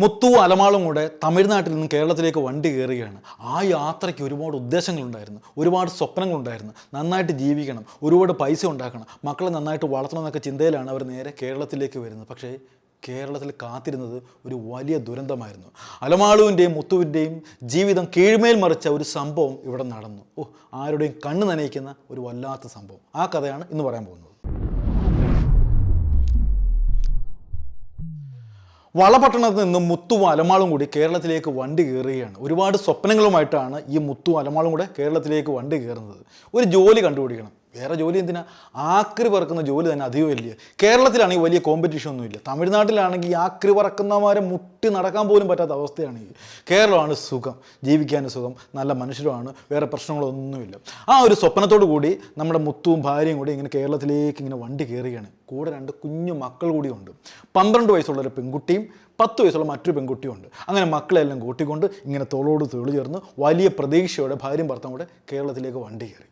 മുത്തു അലമാളും കൂടെ തമിഴ്നാട്ടിൽ നിന്ന് കേരളത്തിലേക്ക് വണ്ടി കയറുകയാണ്. ആ യാത്രയ്ക്ക് ഒരുപാട് ഉദ്ദേശങ്ങളുണ്ടായിരുന്നു. ഒരുപാട് സ്വപ്നങ്ങളുണ്ടായിരുന്നു. നന്നായിട്ട് ജീവിക്കണം. ഒരുപാട് പൈസ ഉണ്ടാക്കണം. മക്കളെ നന്നായിട്ട് വളർത്തണം എന്നൊക്കെ ചിന്തയിലാണ് അവർ നേരെ കേരളത്തിലേക്ക് വരുന്നത്. പക്ഷേ കേരളത്തിൽ കാത്തിരുന്നത് ഒരു വലിയ ദുരന്തമായിരുന്നു. അലമാളുവിന്റെയും മുത്തുവിന്റെയും ജീവിതം കീഴ്മേൽ മറിച്ച ഒരു സംഭവം ഇവിടെ നടന്നു. ഓ ആരുടെയും കണ്ണ് നനയിക്കുന്ന ഒരു വല്ലാത്ത സംഭവം. ആ കഥയാണ് ഇന്ന് പറയാൻ പോകുന്നത്. വളപട്ടണത്ത് നിന്ന് മുത്തും അലമാളും കൂടി കേരളത്തിലേക്ക് വണ്ടി കയറുകയാണ്. ഒരുപാട് സ്വപ്നങ്ങളുമായിട്ടാണ് ഈ മുത്തും അലമാളും കൂടെ കേരളത്തിലേക്ക് വണ്ടി കയറുന്നത്. ഒരു ജോലി കണ്ടുപിടിക്കണം. വേറെ ജോലി എന്തിനാ? ആക്രി പറക്കുന്ന ജോലി തന്നെ അധികം വലിയ. കേരളത്തിലാണെങ്കിൽ വലിയ കോമ്പറ്റീഷൻ ഒന്നുമില്ല. തമിഴ്നാട്ടിലാണെങ്കിൽ ആക്രി പറക്കുന്നവരെ മുട്ടി നടക്കാൻ പോലും പറ്റാത്ത അവസ്ഥയാണ് കേരളമാണ് സുഖം. ജീവിക്കാൻ സുഖം. നല്ല മനുഷ്യരുമാണ്. വേറെ പ്രശ്നങ്ങളൊന്നുമില്ല. ആ ഒരു സ്വപ്നത്തോടു കൂടി നമ്മുടെ മുത്തുവും ഭാര്യയും കൂടി ഇങ്ങനെ കേരളത്തിലേക്ക് ഇങ്ങനെ വണ്ടി കയറുകയാണ്. കൂടെ രണ്ട് കുഞ്ഞു മക്കൾ കൂടിയുണ്ട്. പന്ത്രണ്ട് വയസ്സുള്ള ഒരു പെൺകുട്ടിയും പത്ത് വയസ്സുള്ള മറ്റൊരു പെൺകുട്ടിയും ഉണ്ട്. അങ്ങനെ മക്കളെല്ലാം കൂട്ടിക്കൊണ്ട് ഇങ്ങനെ തോളോട് തൊഴിൽ ചേർന്ന് വലിയ പ്രതീക്ഷയോടെ ഭാര്യയും ഭർത്താവും കൂടെ കേരളത്തിലേക്ക് വണ്ടി കയറി.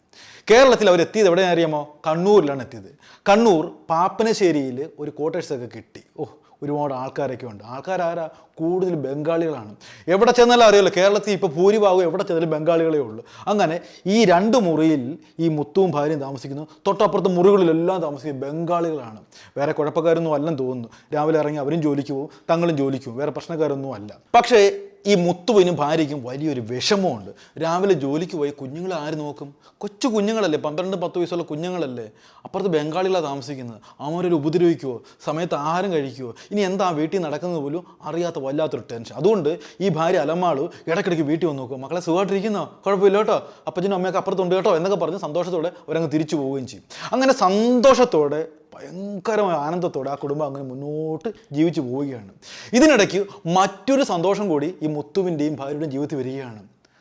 കേരളത്തിൽ അവരെത്തിയത് എവിടെയാണ് അറിയാമോ? കണ്ണൂരിലാണ് എത്തിയത്. കണ്ണൂർ പാപ്പനശ്ശേരിയിൽ ഒരു ക്വാർട്ടേഴ്സൊക്കെ കിട്ടി. ഓ ഒരുപാട് ആൾക്കാരൊക്കെ ഉണ്ട്. ആൾക്കാരാരാ? കൂടുതൽ ബംഗാളികളാണ്. എവിടെ ചെന്നാലും അറിയാലോ കേരളത്തിൽ ഇപ്പോൾ ഭൂരിഭാഗം എവിടെ ചെന്നാലും ബംഗാളികളേ ഉള്ളൂ. അങ്ങനെ ഈ രണ്ട് മുറിയിൽ ഈ മുത്തും ഭാര്യയും താമസിക്കുന്നു. തൊട്ടപ്പുറത്ത് മുറികളിലെല്ലാം താമസിക്കുന്നത് ബംഗാളികളാണ്. വേറെ കുഴപ്പക്കാരൊന്നും അല്ലെന്ന് തോന്നുന്നു. രാവിലെ ഇറങ്ങി അവരും ജോലിക്ക് പോകും തങ്ങളും ജോലിക്ക് പോകും. വേറെ പ്രശ്നക്കാരൊന്നും അല്ല. പക്ഷേ ഈ മുത്തുവിനും ഭാര്യയ്ക്കും വലിയൊരു വിഷമമുണ്ട്. രാവിലെ ജോലിക്ക് പോയി കുഞ്ഞുങ്ങളെ ആര് നോക്കും? കൊച്ചു കുഞ്ഞുങ്ങളല്ലേ പന്ത്രണ്ട് പത്ത് വയസ്സുള്ള കുഞ്ഞുങ്ങളല്ലേ? അപ്പുറത്ത് ബംഗാളികളാണ് താമസിക്കുന്നത്. അവരൊരു ഉപദ്രവിക്കുമോ സമയത്ത് ആഹാരം കഴിക്കുമോ ഇനി എന്താ വീട്ടിൽ നടക്കുന്നത് പോലും അറിയാത്ത വല്ലാത്തൊരു ടെൻഷൻ അതുകൊണ്ട് ഈ ഭാര്യ അലമാളു ഇടയ്ക്കിടയ്ക്ക് വീട്ടിൽ വന്ന് നോക്കും. മക്കളെ സുഖമായിട്ടിരിക്കുന്നോ? കുഴപ്പമില്ല കേട്ടോ അപ്പച്ചനും അമ്മയൊക്കെ അപ്പുറത്തുണ്ട് കേട്ടോ എന്നൊക്കെ പറഞ്ഞ് സന്തോഷത്തോടെ അവരങ്ങ് തിരിച്ചു പോവുകയും ചെയ്യും. അങ്ങനെ സന്തോഷത്തോടെ ഭയങ്കരമായ ആനന്ദത്തോടെ ആ കുടുംബം അങ്ങനെ മുന്നോട്ട് ജീവിച്ചു പോവുകയാണ്. ഇതിനിടയ്ക്ക് മറ്റൊരു സന്തോഷം കൂടി ഈ മുത്തുവിന്റെയും ഭാര്യയുടെയും ജീവിതത്തിൽ വരികയാണ്.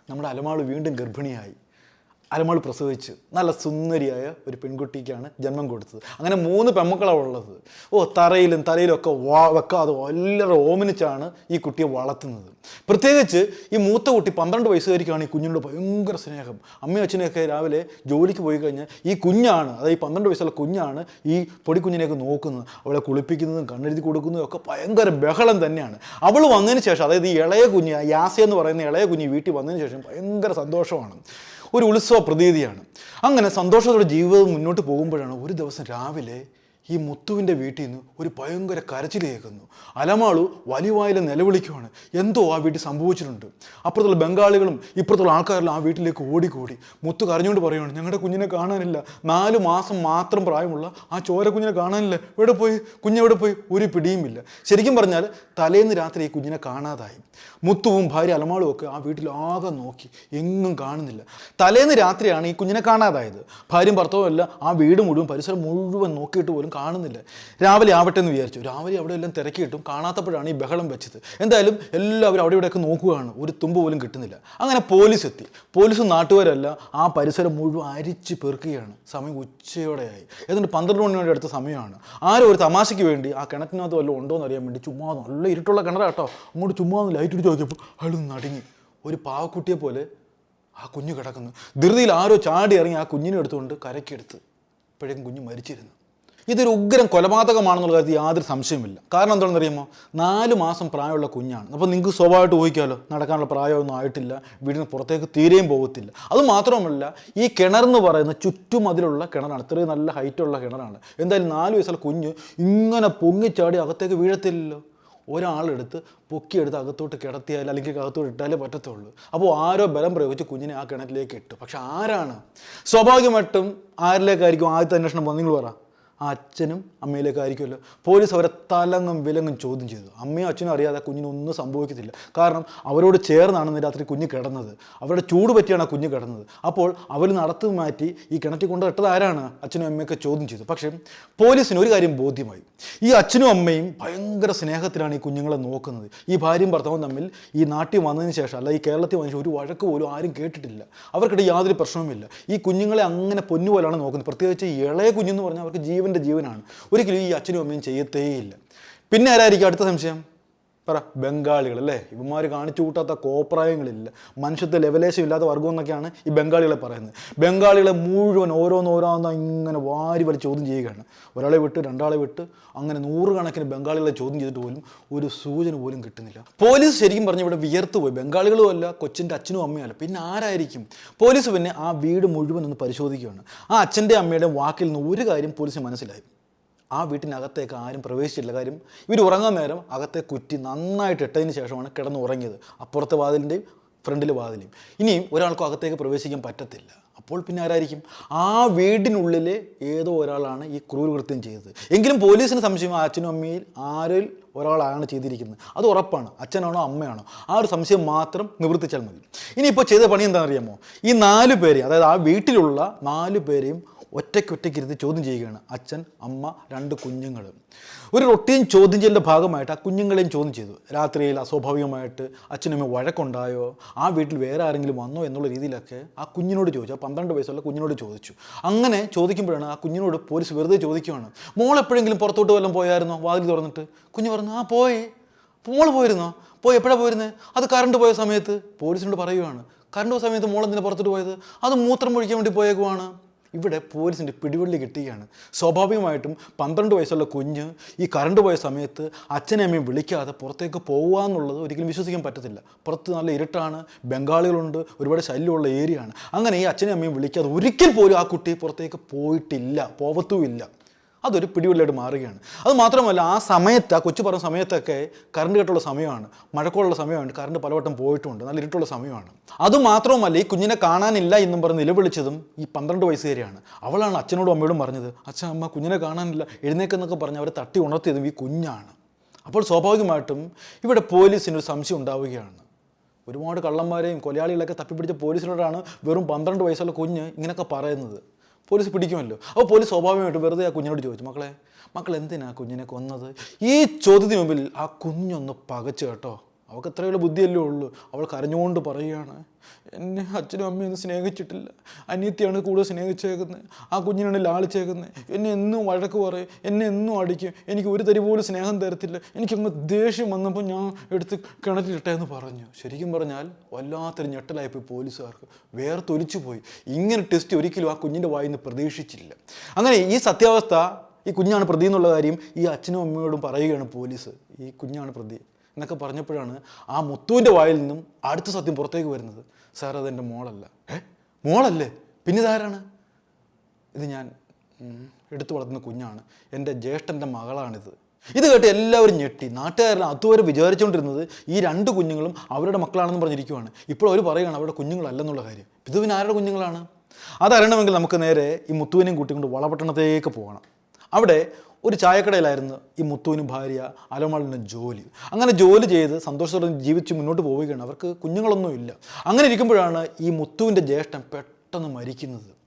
നമ്മുടെ അലമാൾ വീണ്ടും ഗർഭിണിയായി. അലമാൾ പ്രസവിച്ച് നല്ല സുന്ദരിയായ ഒരു പെൺകുട്ടിക്കാണ് ജന്മം കൊടുത്തത്. അങ്ങനെ മൂന്ന് പെമ്മക്കളാണ് ഉള്ളത്. ഓ തറയിലും തലയിലും ഒക്കെ വാ വെക്കാതെ വളരെ ഓമനിച്ചാണ് ഈ കുട്ടിയെ വളർത്തുന്നത്. പ്രത്യേകിച്ച് ഈ മൂത്ത കുട്ടി പന്ത്രണ്ട് വയസ്സുകാരിക്കാണ് ഈ കുഞ്ഞിനോട് ഭയങ്കര സ്നേഹം. അമ്മയും അച്ഛനെയൊക്കെ രാവിലെ ജോലിക്ക് പോയി കഴിഞ്ഞാൽ ഈ കുഞ്ഞാണ് അതായത് ഈ പന്ത്രണ്ട് വയസ്സുള്ള കുഞ്ഞാണ് ഈ പൊടിക്കുഞ്ഞിനെയൊക്കെ നോക്കുന്നത്. അവളെ കുളിപ്പിക്കുന്നതും കണ്ണെഴുതി കൊടുക്കുന്നതും ഒക്കെ ഭയങ്കര ബഹളം തന്നെയാണ്. അവൾ വന്നതിന് ശേഷം അതായത് ഈ ഇളയ കുഞ്ഞ് യാസ എന്ന് പറയുന്ന ഇളയ കുഞ്ഞ് വീട്ടിൽ വന്നതിന് ശേഷം ഭയങ്കര സന്തോഷമാണ്. ഒരു ഉത്സവ പ്രതീതിയാണ് അങ്ങനെ സന്തോഷത്തോടെ ജീവിതം മുന്നോട്ട് പോകുമ്പോഴാണ് ഒരു ദിവസം രാവിലെ ഈ മുത്തുവിന്റെ വീട്ടിൽ നിന്ന് ഒരു ഭയങ്കര കരച്ചിൽ കേൾക്കുന്നു. അലമാളു വലിയവായിൽ നിലവിളിക്കുവാണ്. എന്തോ ആ വീട്ടിൽ സംഭവിച്ചിട്ടുണ്ട്. അപ്പുറത്തുള്ള ബംഗാളികളും ഇപ്പുറത്തുള്ള ആൾക്കാരെല്ലാം ആ വീട്ടിലേക്ക് ഓടിക്കൂടി. മുത്തു കരഞ്ഞുകൊണ്ട് പറയുകയാണ് ഞങ്ങളുടെ കുഞ്ഞിനെ കാണാനില്ല. നാല് മാസം മാത്രം പ്രായമുള്ള ആ ചോര കുഞ്ഞിനെ കാണാനില്ല. എവിടെ പോയി? കുഞ്ഞെവിടെ പോയി? ഒരു പിടിയുമില്ല. ശരിക്കും പറഞ്ഞാൽ തലേന്ന് രാത്രി ഈ കുഞ്ഞിനെ കാണാതായി. മുത്തുവും ഭാര്യ അലമാളും ഒക്കെ ആ വീട്ടിൽ ആകെ നോക്കി. എങ്ങും കാണുന്നില്ല. തലേന്ന് രാത്രിയാണ് ഈ കുഞ്ഞിനെ കാണാതായത്. ഭാര്യയും ഭർത്താവും എല്ലാം ആ വീട് മുഴുവൻ പരിസരം മുഴുവൻ നോക്കിയിട്ട് പോലും കാണുന്നില്ല. രാവിലെ ആവട്ടെ എന്ന് വിചാരിച്ചു. രാവിലെ അവിടെ എല്ലാം തിരക്കിയിട്ടും കാണാത്തപ്പോഴാണ് ഈ ബഹളം വെച്ചത്. എന്തായാലും എല്ലാവരും അവിടെ ഇവിടെയൊക്കെ നോക്കുകയാണ്. ഒരു തുമ്പ് പോലും കിട്ടുന്നില്ല. അങ്ങനെ പോലീസ് എത്തി. പോലീസും നാട്ടുകാരല്ല ആ പരിസരം മുഴുവൻ അരിച്ച് പെറുക്കുകയാണ്. സമയം ഉച്ചയോടെയായി. എന്നിട്ട് പന്ത്രണ്ട് മണിയോടെ അടുത്ത സമയമാണ്. ആരും ഒരു തമാശയ്ക്ക് വേണ്ടി ആ കിണറ്റിനകത്ത് വല്ലതും ഉണ്ടോ എന്ന് അറിയാൻ വേണ്ടി ചുമ്മാ നല്ല ഇരുട്ടുള്ള കിണറാട്ടോ അങ്ങോട്ട് ചുമ്മാ ഒന്ന് ലൈറ്റ് ഇട്ട് നോക്കിയപ്പോൾ അയാൾ നടുങ്ങി. ഒരു പാവക്കുട്ടിയെ പോലെ ആ കുഞ്ഞ് കിടക്കുന്നു. ധൃതിയിൽ ആരോ ചാടി ഇറങ്ങി ആ കുഞ്ഞിനെ എടുത്തുകൊണ്ട് കരയ്ക്കെടുത്ത്. ഇപ്പോഴേക്കും കുഞ്ഞ് മരിച്ചിരുന്നു. ഇതൊരു ഉഗ്രം കൊലപാതകമാണെന്നുള്ള കാര്യത്തിൽ യാതൊരു സംശയമില്ല കാരണം എന്താണെന്ന് അറിയുമോ? നാല് മാസം പ്രായമുള്ള കുഞ്ഞാണ്. അപ്പോൾ നിങ്ങൾക്ക് സ്വാഭാവികമായിട്ട് ഊഹിക്കാമല്ലോ നടക്കാനുള്ള പ്രായമൊന്നും ആയിട്ടില്ല. വീടിന് പുറത്തേക്ക് തീരെയും പോകത്തില്ല. അത് മാത്രമല്ല ഈ കിണറെന്ന് പറയുന്ന ചുറ്റുമതിലുള്ള കിണറാണ്. ഇത്രയും നല്ല ഹൈറ്റുള്ള കിണറാണ്. എന്തായാലും നാല് വയസ്സുള്ള കുഞ്ഞ് ഇങ്ങനെ പൊങ്ങിച്ചാടി അകത്തേക്ക് വീഴത്തില്ലല്ലോ. ഒരാളെടുത്ത് പൊക്കിയെടുത്ത് അകത്തോട്ട് കിടത്തിയാൽ അല്ലെങ്കിൽ അകത്തോട്ട് ഇട്ടാലേ പറ്റത്തുള്ളൂ. അപ്പോൾ ആരോ ബലം പ്രയോഗിച്ച് കുഞ്ഞിനെ ആ കിണറ്റിലേക്ക് ഇട്ടു. പക്ഷെ ആരാണ്? സ്വാഭാവികമായിട്ടും ആരിലേക്കായിരിക്കും ആദ്യത്തെ അന്വേഷണം വന്നിങ്ങൾ നിങ്ങൾ പറ. ആ അച്ഛനും അമ്മയിലേക്ക് ആയിരിക്കുമല്ലോ. പോലീസ് അവരെ തലങ്ങും വിലങ്ങും ചോദ്യം ചെയ്തു. അമ്മയും അച്ഛനും അറിയാതെ കുഞ്ഞിനൊന്നും സംഭവിക്കത്തില്ല. കാരണം അവരോട് ചേർന്നാണ് രാത്രി കുഞ്ഞ് കിടന്നത്. അവരുടെ ചൂട് പറ്റിയാണ് ആ കുഞ്ഞ് കിടന്നത്. അപ്പോൾ അവർ നടത്തു മാറ്റി ഈ കിണറ്റിൽ കൊണ്ട് ഇട്ടത് ആരാണ്? അച്ഛനും അമ്മയൊക്കെ ചോദ്യം ചെയ്തു. പക്ഷേ പോലീസിന് ഒരു കാര്യം ബോധ്യമായി. ഈ അച്ഛനും അമ്മയും ഭയങ്കര സ്നേഹത്തിലാണ് ഈ കുഞ്ഞുങ്ങളെ നോക്കുന്നത്. ഈ ഭാര്യയും ഭർത്താവും തമ്മിൽ ഈ നാട്ടിൽ വന്നതിന് ശേഷം അല്ല ഈ കേരളത്തിൽ വന്നതിന് ഒരു വഴക്ക് പോലും ആരും കേട്ടിട്ടില്ല. അവർക്കിടെ യാതൊരു പ്രശ്നവുമില്ല. ഈ കുഞ്ഞുങ്ങളെ അങ്ങനെ പൊന്നുപോലാണ് നോക്കുന്നത്. പ്രത്യേകിച്ച് ഇളയ കുഞ്ഞെന്ന് പറഞ്ഞാൽ അവർക്ക് ജീവന്റെ ജീവനാണ്. ഒരിക്കലും ഈ അച്ഛനും അമ്മയും ചെയ്യത്തേയില്ല. പിന്നെ ആരായിരിക്കും അടുത്ത സംശയം? പറ ബംഗാളികൾ അല്ലേ? ഇവന്മാർ കാണിച്ചു കൂട്ടാത്ത കോപ്രായങ്ങളില്ല. മനുഷ്യത്തെ ലെവലേശം ഇല്ലാത്ത വർഗം എന്നൊക്കെയാണ് ഈ ബംഗാളികളെ പറയുന്നത്. ബംഗാളികളെ മുഴുവൻ ഓരോന്നോരോന്നോ ഇങ്ങനെ വാരി വലി ചോദ്യം ചെയ്യുകയാണ്. ഒരാളെ വിട്ട് രണ്ടാളെ വിട്ട് അങ്ങനെ നൂറുകണക്കിന് ബംഗാളികളെ ചോദ്യം ചെയ്തിട്ട് പോലും ഒരു സൂചന പോലും കിട്ടുന്നില്ല. പോലീസ് ശരിക്കും പറഞ്ഞ ഇവിടെ വിയർത്ത് പോയി. ബംഗാളികളും അല്ല കൊച്ചിന്റെ അച്ഛനും അമ്മയല്ല പിന്നെ ആരായിരിക്കും? പോലീസ് പിന്നെ ആ വീട് മുഴുവൻ ഒന്ന് പരിശോധിക്കുകയാണ്. ആ അച്ഛന്റെ അമ്മയുടെ വാക്കിൽ നിന്ന് ഒരു കാര്യം പോലീസിന് മനസ്സിലായി. ആ വീട്ടിനകത്തേക്ക് ആരും പ്രവേശിച്ചില്ല കാര്യം ഇവർ ഉറങ്ങാൻ നേരം അകത്തെ കുറ്റി നന്നായിട്ട് ഇട്ടതിന് ശേഷമാണ് കിടന്ന് ഉറങ്ങിയത്. അപ്പുറത്തെ വാതിലിന്റെയും ഫ്രണ്ടിലെ വാതിലെയും ഇനിയും ഒരാൾക്കും അകത്തേക്ക് പ്രവേശിക്കാൻ പറ്റത്തില്ല. അപ്പോൾ പിന്നെ ആരായിരിക്കും? ആ വീടിനുള്ളിലെ ഏതോ ഒരാളാണ് ഈ ക്രൂരകൃത്യം ചെയ്തത്. എങ്കിലും പോലീസിന് സംശയം അച്ഛനും അമ്മയിൽ ആരിൽ ഒരാളാണ് ചെയ്തിരിക്കുന്നത്? അത് ഉറപ്പാണ്. അച്ഛനാണോ അമ്മയാണോ? ആ ഒരു സംശയം മാത്രം നിവർത്തിച്ചാൽ മതി. ഇനിയിപ്പോൾ ചെയ്ത പണി എന്താണെന്നറിയാമോ? ഈ നാല് പേരെ അതായത് ആ വീട്ടിലുള്ള നാല് പേരെയും ഒറ്റയ്ക്കൊറ്റയ്ക്ക് ഇരുത്തി ചോദ്യം ചെയ്യുകയാണ് അച്ഛൻ അമ്മ രണ്ട് കുഞ്ഞുങ്ങൾ. ഒരു റൊട്ടീൻ ചോദ്യം ചെയ്യലിന്റെ ഭാഗമായിട്ട് ആ കുഞ്ഞുങ്ങളെയും ചോദ്യം ചെയ്തു. രാത്രിയിൽ അസ്വാഭാവികമായിട്ട് അച്ഛനമ്മ വഴക്കുണ്ടായോ? ആ വീട്ടിൽ വേറെ ആരെങ്കിലും വന്നോ എന്നുള്ള രീതിയിലൊക്കെ ആ കുഞ്ഞിനോട് ചോദിച്ചു. ആ പന്ത്രണ്ട് വയസ്സുള്ള കുഞ്ഞിനോട് ചോദിച്ചു. അങ്ങനെ ചോദിക്കുമ്പോഴാണ് ആ കുഞ്ഞിനോട് പോലീസ് വെറുതെ ചോദിക്കുകയാണ് മോൾ എപ്പോഴെങ്കിലും പുറത്തോട്ട് വല്ലതും പോയായിരുന്നോ? വാതിൽ തുറന്നിട്ട്. കുഞ്ഞ് പറഞ്ഞു ആ പോയി. മോൾ പോയിരുന്നോ? പോയി എപ്പോഴാണ് പോയിരുന്നത് അത് കറണ്ട് പോയ സമയത്ത് പോലീസിനോട് പറയുകയാണ് കറണ്ട് പോയ സമയത്ത് മോൾ എന്തിനാണ് പുറത്തോട്ട് പോയത്? അത് മൂത്രം ഒഴിക്കാൻ വേണ്ടി പോയേക്കുവാണ്. ഇവിടെ പോലീസിന്റെ പിടിവള്ളി കിട്ടുകയാണ്. സ്വാഭാവികമായിട്ടും പന്ത്രണ്ട് വയസ്സുള്ള കുഞ്ഞ് ഈ കറണ്ട് പോയ സമയത്ത് അച്ഛനെ അമ്മയും വിളിക്കാതെ പുറത്തേക്ക് പോകുക എന്നുള്ളത് ഒരിക്കലും വിശ്വസിക്കാൻ പറ്റത്തില്ല. പുറത്ത് നല്ല ഇരുട്ടാണ് ബംഗാളികളുണ്ട് ഒരുപാട് ശല്യമുള്ള ഏരിയ ആണ് അങ്ങനെ ഈ അച്ഛനെ അമ്മയും വിളിക്കാതെ ഒരിക്കൽ പോലും ആ കുട്ടി പുറത്തേക്ക് പോയിട്ടില്ല പോവത്തുമില്ല. അതൊരു പിടിവള്ളിയായിട്ട് മാറുകയാണ്. അത് മാത്രമല്ല ആ സമയത്ത് ആ കൊച്ചു പറഞ്ഞ സമയത്തൊക്കെ കറണ്ട് കെട്ടുള്ള സമയമാണ്. മഴക്കോളുള്ള സമയമാണ്. കറണ്ട് പലവട്ടം പോയിട്ടുണ്ട്. നല്ല ഇരുട്ടുള്ള സമയമാണ്. അതുമാത്രവുമല്ല ഈ കുഞ്ഞിനെ കാണാനില്ല എന്നും പറഞ്ഞ് നിലവിളിച്ചതും ഈ പന്ത്രണ്ട് വയസ്സുകാരിയാണ് അവളാണ് അച്ഛനോടും അമ്മയോടും പറഞ്ഞത് അച്ഛൻ അമ്മ കുഞ്ഞിനെ കാണാനില്ല. എഴുന്നേക്കെന്നൊക്കെ പറഞ്ഞ് അവരെ തട്ടി ഉണർത്തിയതും ഈ കുഞ്ഞാണ്. അപ്പോൾ സ്വാഭാവികമായിട്ടും ഇവിടെ പോലീസിന് ഒരു സംശയം ഉണ്ടാവുകയാണ്. ഒരുപാട് കള്ളന്മാരെയും കൊലയാളികളൊക്കെ തപ്പിപ്പിടിച്ച പോലീസിനോടാണ് വെറും പന്ത്രണ്ട് വയസ്സുള്ള കുഞ്ഞ് ഇങ്ങനെയൊക്കെ പറയുന്നത്. പോലീസ് പിടിക്കുമല്ലോ? അപ്പോൾ പോലീസ് സ്വാഭാവികമായിട്ട് വെറുതെ ആ കുഞ്ഞിനോട് ചോദിച്ചു മക്കളെ മക്കൾ എന്തിനാ കുഞ്ഞിനെ കൊന്നത്? ഈ ചോദ്യത്തിന് മുമ്പിൽ ആ കുഞ്ഞൊന്ന് പകച്ചു കേട്ടോ. അവൾക്ക് അത്രയുള്ള ബുദ്ധിയല്ലേ ഉള്ളൂ. അവൾ കരഞ്ഞുകൊണ്ട് പറയുകയാണ് എന്നെ അച്ഛനും അമ്മയും ഒന്നും സ്നേഹിച്ചിട്ടില്ല. അനിയത്തിയാണ് കൂടുതൽ സ്നേഹിച്ചേക്കുന്നത്. ആ കുഞ്ഞിനാണ് ലാളിച്ചേക്കുന്നത്. എന്നെ എന്നും വഴക്ക് പറയും. എന്നെ എന്നും അടിക്കും. എനിക്ക് ഒരു തരി പോലും സ്നേഹം തരത്തില്ല. എനിക്കങ്ങ് ദേഷ്യം വന്നപ്പോൾ ഞാൻ എടുത്ത് കിണറ്റിലിട്ടേന്ന് പറഞ്ഞു. ശരിക്കും പറഞ്ഞാൽ വല്ലാത്തൊരു ഞെട്ടലായിപ്പോയി പോലീസുകാർക്ക്. വേർത്തൊലിച്ചു പോയി. ഇങ്ങനെ ടെസ്റ്റ് ഒരിക്കലും ആ കുഞ്ഞിന്റെ വായിൽ നിന്ന് പ്രതീക്ഷിച്ചില്ല. അങ്ങനെ ഈ സത്യാവസ്ഥ ഈ കുഞ്ഞാണ് പ്രതി എന്നുള്ള കാര്യം ഈ അച്ഛനും അമ്മയോടും പറയുകയാണ് പോലീസ്. ഈ കുഞ്ഞാണ് പ്രതി. എന്നൊക്കെ പറഞ്ഞപ്പോഴാണ് ആ മുത്തുവിന്റെ വായിൽ നിന്നും അടുത്ത സത്യം പുറത്തേക്ക് വരുന്നത്. സാർ അതെന്റെ മോളല്ല. ഏ? മോളല്ലേ? പിന്നെ ഇതാരാണ് ഇത് ഞാൻ എടുത്തു വളർത്തുന്ന കുഞ്ഞാണ്. എന്റെ ജ്യേഷ്ഠന്റെ മകളാണിത്. ഇത് കേട്ട് എല്ലാവരും ഞെട്ടി. നാട്ടുകാരെല്ലാം അതുവരെ വിചാരിച്ചുകൊണ്ടിരുന്നത് ഈ രണ്ട് കുഞ്ഞുങ്ങളും അവരുടെ മക്കളാണെന്ന് പറഞ്ഞിരിക്കുവാണ്. ഇപ്പോൾ അവർ പറയുകയാണ് അവരുടെ കുഞ്ഞുങ്ങളല്ലെന്നുള്ള കാര്യം. ഇത് പിന്നെ ആരുടെ കുഞ്ഞുങ്ങളാണ്? അതറിയണമെങ്കിൽ നമുക്ക് നേരെ ഈ മുത്തുവിനെയും കൂട്ടിക്കൊണ്ട് വളപട്ടണത്തേക്ക് പോകണം. അവിടെ ഒരു ചായക്കടയിലായിരുന്നു ഈ മുത്തുവിനും ഭാര്യ അലമാളിനും ജോലി. അങ്ങനെ ജോലി ചെയ്ത് സന്തോഷത്തോടെ ജീവിച്ച് മുന്നോട്ട് പോവുകയാണ്. അവർക്ക് കുഞ്ഞുങ്ങളൊന്നുമില്ല. അങ്ങനെ ഇരിക്കുമ്പോഴാണ് ഈ മുത്തുവിന്റെ ജ്യേഷ്ഠൻ പെട്ടെന്ന് മരിക്കുന്നത്.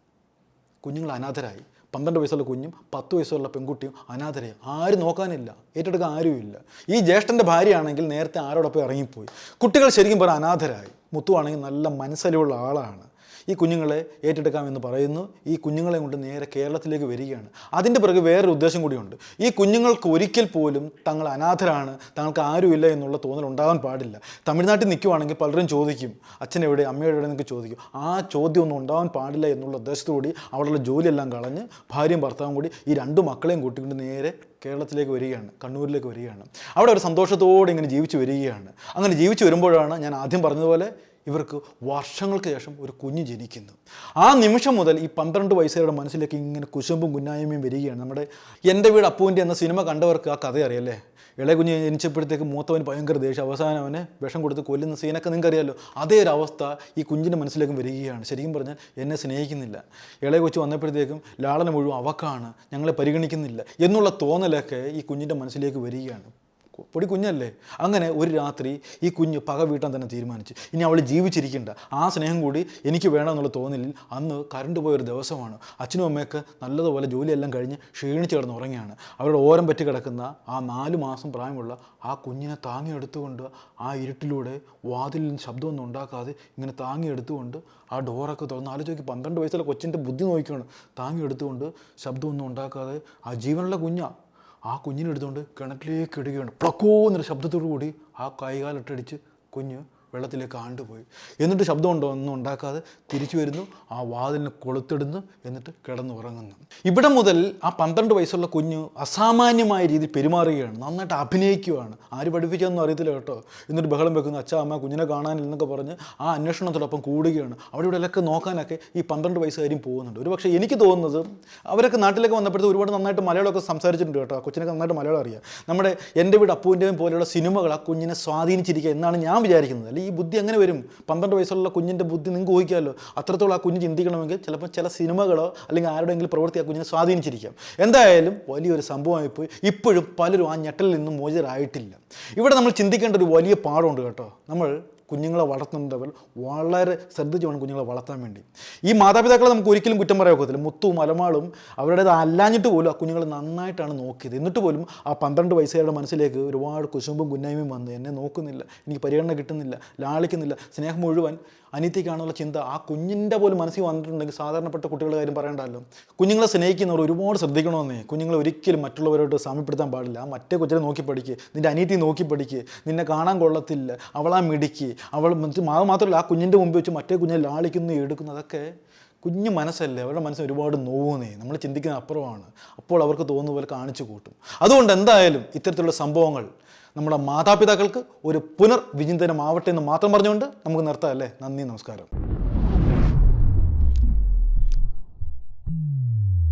കുഞ്ഞുങ്ങൾ അനാഥരായി. പന്ത്രണ്ട് വയസ്സുള്ള കുഞ്ഞും പത്ത് വയസ്സുള്ള പെൺകുട്ടിയും അനാഥരായി. ആരും നോക്കാനില്ല. ഏറ്റെടുക്കാൻ ആരുമില്ല. ഈ ജ്യേഷ്ഠന്റെ ഭാര്യയാണെങ്കിൽ നേരത്തെ ആരോടൊപ്പം ഇറങ്ങിപ്പോയി. കുട്ടികൾ ശരിക്കും പറഞ്ഞാൽ അനാഥരായി. മുത്തുവാണെങ്കിൽ നല്ല മനസ്സലിവുള്ള ആളാണ്. ഈ കുഞ്ഞുങ്ങളെ ഏറ്റെടുക്കാമെന്ന് പറയുന്നു. ഈ കുഞ്ഞുങ്ങളെ കൊണ്ട് നേരെ കേരളത്തിലേക്ക് വരികയാണ്. അതിന്റെ പിറകെ വേറൊരു ഉദ്ദേശം കൂടിയുണ്ട്. ഈ കുഞ്ഞുങ്ങൾക്ക് ഒരിക്കൽ പോലും തങ്ങൾ അനാഥരാണ് തങ്ങൾക്ക് ആരുമില്ല എന്നുള്ള തോന്നൽ ഉണ്ടാകാൻ പാടില്ല. തമിഴ്നാട്ടിൽ നിൽക്കുവാണെങ്കിൽ പലരും ചോദിക്കും അച്ഛൻ എവിടെ? അമ്മയുടെ എവിടെ? എന്നൊക്കെ ചോദിക്കും. ആ ചോദ്യം ഒന്നും ഉണ്ടാകാൻ പാടില്ല എന്നുള്ള ഉദ്ദേശത്തോടി അവിടെയുള്ള ജോലിയെല്ലാം കളഞ്ഞ് ഭാര്യയും ഭർത്താവും കൂടി ഈ രണ്ട് മക്കളെയും കൂട്ടിക്കൊണ്ട് നേരെ കേരളത്തിലേക്ക് വരികയാണ് കണ്ണൂരിലേക്ക് വരികയാണ്. അവിടെ ഒരു സന്തോഷത്തോടെ ഇങ്ങനെ ജീവിച്ചു വരികയാണ്. അങ്ങനെ ജീവിച്ചു വരുമ്പോഴാണ് ഞാൻ ആദ്യം പറഞ്ഞതുപോലെ ഇവർക്ക് വർഷങ്ങൾക്ക് ശേഷം ഒരു കുഞ്ഞ് ജനിക്കുന്നു. ആ നിമിഷം മുതൽ ഈ പന്ത്രണ്ട് വയസ്സുകാരുടെ മനസ്സിലേക്ക് ഇങ്ങനെ കുശുമ്പും കുന്നായ്മയും വരികയാണ്. നമ്മുടെ എന്റെ വീട് അപ്പുവിന്റെ എന്ന സിനിമ കണ്ടവർക്ക് ആ കഥ അറിയല്ലേ? ഇളയ കുഞ്ഞ് ജനിച്ചപ്പോഴത്തേക്ക് മൂത്തവന് ഭയങ്കര ദേഷ്യം. അവസാനം അവനെ വിഷം കൊടുത്ത് കൊല്ലുന്ന സീനൊക്കെ നിങ്ങൾക്ക് അറിയാലോ അതേ ഒരു അവസ്ഥ ഈ കുഞ്ഞിന്റെ മനസ്സിലേക്കും വരികയാണ്. ശരിക്കും പറഞ്ഞാൽ എന്നെ സ്നേഹിക്കുന്നില്ല. ഇളയ കൊച്ചു വന്നപ്പോഴത്തേക്കും ലാളന മുഴുവൻ അവക്കാണ്. ഞങ്ങളെ പരിഗണിക്കുന്നില്ല. എന്നുള്ള തോന്നലൊക്കെ ഈ കുഞ്ഞിന്റെ മനസ്സിലേക്ക് വരികയാണ്. പൊടി കുഞ്ഞല്ലേ? അങ്ങനെ ഒരു രാത്രി ഈ കുഞ്ഞ് പക വീട്ടാൻ തന്നെ തീരുമാനിച്ചു. ഇനി അവൾ ജീവിച്ചിരിക്കേണ്ട. ആ സ്നേഹം കൂടി എനിക്ക് വേണമെന്നുള്ള തോന്നലിൽ അന്ന് കറണ്ട് പോയൊരു ദിവസമാണ്. അച്ഛനും അമ്മയൊക്കെ നല്ലതുപോലെ ജോലിയെല്ലാം കഴിഞ്ഞ് ക്ഷീണിച്ച് കിടന്ന് ഉറങ്ങിയാണ്. അവരുടെ ഓരം പറ്റി കിടക്കുന്ന ആ നാല് മാസം പ്രായമുള്ള ആ കുഞ്ഞിനെ താങ്ങിയെടുത്തുകൊണ്ട് ആ ഇരുട്ടിലൂടെ വാതിലിൽ ശബ്ദമൊന്നും ഉണ്ടാക്കാതെ ഇങ്ങനെ താങ്ങിയെടുത്തുകൊണ്ട് ആ ഡോറൊക്കെ തുറന്ന് ആലോചിക്കും. പന്ത്രണ്ട് വയസ്സുള്ള കൊച്ചിന്റെ ബുദ്ധി നോക്കിയാണ് താങ്ങിയെടുത്തുകൊണ്ട് ശബ്ദമൊന്നും ഉണ്ടാക്കാതെ ആ ജീവനുള്ള കുഞ്ഞാ. ആ കുഞ്ഞിനെടുത്തുകൊണ്ട് കിണറ്റിലേക്ക് ഇടുകയാണ്. പ്ലക്കോ എന്നൊരു ശബ്ദത്തോടു കൂടി ആ കൈകാലിട്ടടിച്ച് കുഞ്ഞ് വെള്ളത്തിലേക്ക് ആണ്ടുപോയി. എന്നിട്ട് ശബ്ദം ഉണ്ടോ ഒന്നും ഉണ്ടാക്കാതെ തിരിച്ചു വരുന്നു. ആ വാതിലിന് കൊളുത്തിടുന്നു. എന്നിട്ട് കിടന്നുറങ്ങുന്നു. ഇവിടെ മുതൽ ആ പന്ത്രണ്ട് വയസ്സുള്ള കുഞ്ഞു അസാമാന്യമായ രീതിയിൽ പെരുമാറുകയാണ്. നന്നായിട്ട് അഭിനയിക്കുകയാണ് ആര് പഠിപ്പിച്ചതെന്നും അറിയത്തില്ല കേട്ടോ. എന്നിട്ട് ബഹളം വെക്കുന്നു. അച്ഛ അമ്മ കുഞ്ഞിനെ കാണാനില്ലെന്നൊക്കെ പറഞ്ഞ് ആ അന്വേഷണത്തോടൊപ്പം കൂടുകയാണ്. അവിടെ ഇവിടെയൊക്കെ നോക്കാനൊക്കെ ഈ പന്ത്രണ്ട് വയസ്സുകാരും പോകുന്നുണ്ട്. ഒരു പക്ഷേ എനിക്ക് തോന്നുന്നത് അവരൊക്കെ നാട്ടിലേക്ക് വന്നപ്പോഴത്തെ ഒരുപാട് നന്നായിട്ട് മലയാളമൊക്കെ സംസാരിച്ചിട്ടുണ്ട് കേട്ടോ. ആ കൊച്ചിനൊക്കെ നന്നായിട്ട് മലയാളം അറിയാം. നമ്മുടെ എന്റെ വീട് അപ്പൂന്റെയും പോലെയുള്ള സിനിമകൾ ആ കുഞ്ഞിനെ സ്വാധീനിച്ചിരിക്കുക എന്നാണ് ഞാൻ വിചാരിക്കുന്നത്. ഈ ബുദ്ധി എങ്ങനെ വരും? പന്ത്രണ്ട് വയസ്സുള്ള കുഞ്ഞിന്റെ ബുദ്ധി നിങ്ങൾക്ക് ഊഹിക്കാമല്ലോ. അത്രത്തോളം ആ കുഞ്ഞ് ചിന്തിക്കണമെങ്കിൽ ചിലപ്പോൾ ചില സിനിമകളോ അല്ലെങ്കിൽ ആരുടെയെങ്കിലും പ്രവൃത്തി ആ കുഞ്ഞിനെ സ്വാധീനിച്ചിരിക്കാം. എന്തായാലും വലിയൊരു സംഭവമായിപ്പോയി ഇപ്പോഴും പലരും ആ ഞെട്ടലിൽ നിന്നും മോചിതരായിട്ടില്ല. ഇവിടെ നമ്മൾ ചിന്തിക്കേണ്ട ഒരു വലിയ പാഠമുണ്ട് കേട്ടോ. നമ്മൾ കുഞ്ഞുങ്ങളെ വളർത്തുന്നവർ വളരെ ശ്രദ്ധിച്ച് വേണം കുഞ്ഞുങ്ങളെ വളർത്താൻ വേണ്ടി. ഈ മാതാപിതാക്കളെ നമുക്ക് ഒരിക്കലും കുറ്റം പറയാൻ ഒക്കത്തില്ല. മുത്തും മലമാളും അവരുടേത് അല്ലാഞ്ഞിട്ട് പോലും ആ കുഞ്ഞുങ്ങളെ നന്നായിട്ടാണ് നോക്കിയത്. എന്നിട്ട് പോലും ആ പന്ത്രണ്ട് വയസ്സുകാരുടെ മനസ്സിലേക്ക് ഒരുപാട് കുശുമ്പും കുന്നായ്മയും വന്ന് എന്നെ നോക്കുന്നില്ല. എനിക്ക് പരിഗണന കിട്ടുന്നില്ല ലാളിക്കുന്നില്ല. സ്നേഹം മുഴുവൻ അനിത്യക്കാണെന്നുള്ള ചിന്ത ആ കുഞ്ഞിന്റെ പോലും മനസ്സിൽ വന്നിട്ടുണ്ടെങ്കിൽ സാധാരണപ്പെട്ട കുട്ടികളുടെ കാര്യം പറയണ്ടല്ലോ. കുഞ്ഞുങ്ങളെ സ്നേഹിക്കുന്നവർ ഒരുപാട് ശ്രദ്ധിക്കണമെന്നേ. കുഞ്ഞുങ്ങളെ ഒരിക്കലും മറ്റുള്ളവരോട് സാമ്യപ്പെടുത്താൻ പാടില്ല. ആ മറ്റേ കുഞ്ഞിനെ നോക്കി പഠിക്കുക നിന്റെ അനീതി നോക്കി പഠിക്കുക നിന്നെ കാണാൻ കൊള്ളത്തില്ല. അവളാ മിടിക്ക്. അവൾ മാത്രം മാത്രമല്ല ആ കുഞ്ഞിന്റെ മുമ്പ് വെച്ച് മറ്റേ കുഞ്ഞിനെ ലാളിക്കുന്നു എടുക്കുന്നു. അതൊക്കെ കുഞ്ഞു മനസ്സല്ലേ? അവരുടെ മനസ്സിന് ഒരുപാട് നോവുന്നേ. നമ്മൾ ചിന്തിക്കുന്ന അപ്പുറമാണ്. അപ്പോൾ അവർക്ക് തോന്നുന്ന പോലെ കാണിച്ചു കൂട്ടും. അതുകൊണ്ട് എന്തായാലും ഇത്തരത്തിലുള്ള സംഭവങ്ങൾ നമ്മുടെ മാതാപിതാക്കൾക്ക് ഒരു പുനർവിചിന്തനമാവട്ടെ എന്ന് മാത്രം പറഞ്ഞുകൊണ്ട് നമുക്ക് നിർത്താം അല്ലേ? നന്ദി നമസ്കാരം.